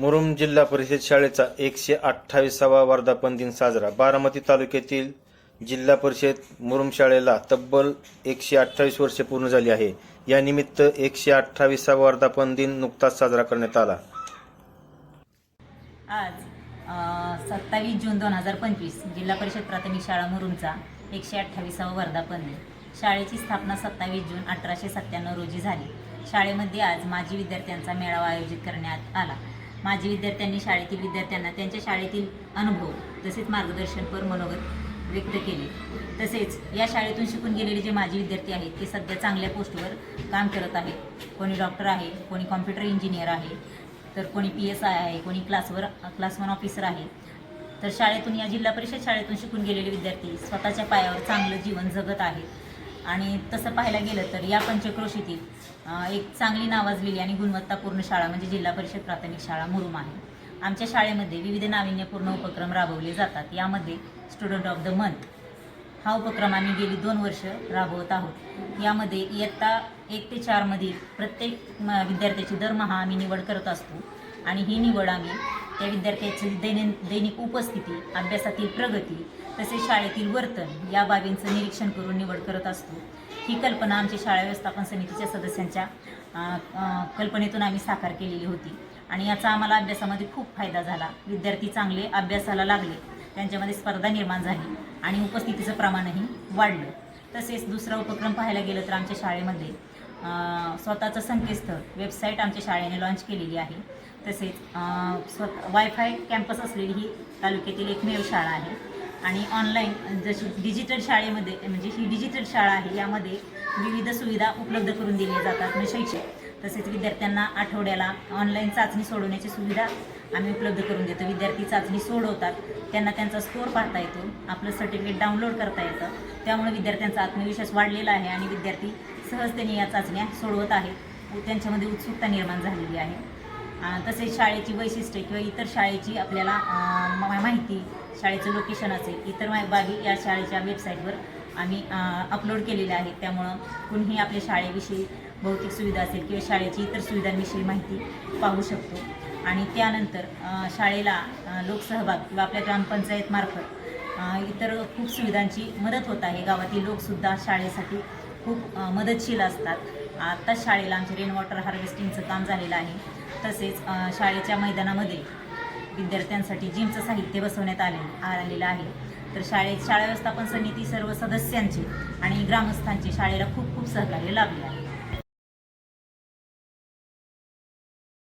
मुरुम जिल्हा परिषद शाळेचा एकशे अठ्ठावीसावा वर्धापन दिन साजरा. बारामती तालुक्यातील जिल्हा परिषद मुरुम शाळेला तब्बल एकशे अठ्ठावीस वर्षे पूर्ण झाली आहे. या निमित्त एकशे अठ्ठावीसावा वर्धापन दिन नुकताच साजरा करण्यात आला. आज सत्तावीस जून दोन हजार पंचवीस जिल्हा परिषद प्राथमिक शाळा मुरुमचा एकशे अठ्ठावीसावा वर्धापन दिन. शाळेची स्थापना सत्तावीस जून अठराशे सत्त्याण्णव रोजी झाली. शाळेमध्ये आज माजी विद्यार्थ्यांचा मेळावा आयोजित करण्यात आला. माजी विद्यार्थ्यांनी शाळेतील विद्यार्थ्यांना त्यांच्या शाळेतील अनुभव तसेच मार्गदर्शनपर मनोगत व्यक्त केले. तसेच या शाळेतून शिकून गेलेले जे माजी विद्यार्थी आहेत ते सध्या चांगल्या पोस्टवर काम करत आहेत. कोणी डॉक्टर आहे कोणी कॉम्प्युटर इंजिनियर आहे तर कोणी पी एस आय आहे कोणी क्लासवर क्लास वन ऑफिसर आहे. तर शाळेतून या जिल्हा परिषद शाळेतून शिकून गेलेले विद्यार्थी स्वतःच्या पायावर चांगलं जीवन जगत आहेत. आणि तसं पाहायला गेलं तर या पंचक्रोशीतील एक चांगली नावाजलेली आणि गुणवत्तापूर्ण शाळा म्हणजे जिल्हा परिषद प्राथमिक शाळा मुरुम आहे. आमच्या शाळेमध्ये विविध नाविन्यपूर्ण उपक्रम राबवले जातात. यामध्ये स्टुडंट ऑफ द मंथ हा उपक्रम आम्ही गेली दोन वर्ष राबवत आहोत. यामध्ये इयत्ता एक ते चारमधील प्रत्येक म- विद्यार्थ्याची दरमहा आम्ही निवड करत असतो आणि ही निवड आम्ही त्या विद्यार्थ्याची दैनं दैनिक उपस्थिती अभ्यासातील प्रगती तसेच शाळेतील वर्तन या बाबींचं निरीक्षण करून निवड करत असतो. ही कल्पना आमची शाळा व्यवस्थापन समितीच्या सदस्यांच्या कल्पनेतून आम्ही साकार केलेली होती. आणि याचा आम्हाला अभ्यासामध्ये खूप फायदा झाला. विद्यार्थी चांगले अभ्यासाला लागले. त्यांच्यामध्ये स्पर्धा निर्माण झाली आणि उपस्थितीचं प्रमाणही वाढलं. तसेच दुसरा उपक्रम पाहायला गेलं तर आमच्या शाळेमध्ये स्वतःचं संकेतस्थळ वेबसाईट आमच्या शाळेने लॉन्च केलेली आहे. तसेच स्व स्वत वायफाय कॅम्पस असलेली ही तालुक्यातील एकमेव शाळा आहे. आणि ऑनलाईन जशी डिजिटल शाळेमध्ये म्हणजे ही डिजिटल शाळा आहे यामध्ये विविध सुविधा उपलब्ध करून दिल्या जातात म्हणजे शैक्षिक. तसेच विद्यार्थ्यांना आठवड्याला ऑनलाईन चाचणी सोडवण्याची सुविधा आम्ही उपलब्ध करून देतो. विद्यार्थी चाचणी सोडवतात त्यांना त्यांचा स्कोअर पाहता येतो आपलं सर्टिफिकेट डाउनलोड करता येतं. त्यामुळे विद्यार्थ्यांचा आत्मविश्वास वाढलेला आहे आणि विद्यार्थी सहजतेने या चाचण्या सोडवत आहेत. व त्यांच्यामध्ये उत्सुकता निर्माण झालेली आहे. तसेच शाळेची वैशिष्ट्ये किंवा इतर शाळेची आपल्याला माहिती शाळेचं लोकेशन असेल इतर बाबी या शाळेच्या वेबसाईटवर आम्ही अपलोड केलेल्या आहेत. त्यामुळं कुणीही आपल्या शाळेविषयी भौतिक सुविधा असेल किंवा शाळेची इतर सुविधांविषयी माहिती पाहू शकतो. आणि त्यानंतर शाळेला लोकसहभाग किंवा आपल्या ग्रामपंचायतमार्फत इतर खूप सुविधांची मदत होत आहे. गावातील लोकसुद्धा शाळेसाठी खूप मदतशील असतात. आत्ताच शाळेला आमचे रेन वॉटर हार्वेस्टिंगचं काम झालेलं आहे. तसेच शाळेच्या मैदानामध्ये विद्यार्थ्यांसाठी जिमचं साहित्य बसवण्यात आले आलेलं आहे. तर शाळेत शाळा व्यवस्थापन समिती सर्व सदस्यांचे आणि ग्रामस्थांचे शाळेला खूप खूप सहकार्य लाभले आहे.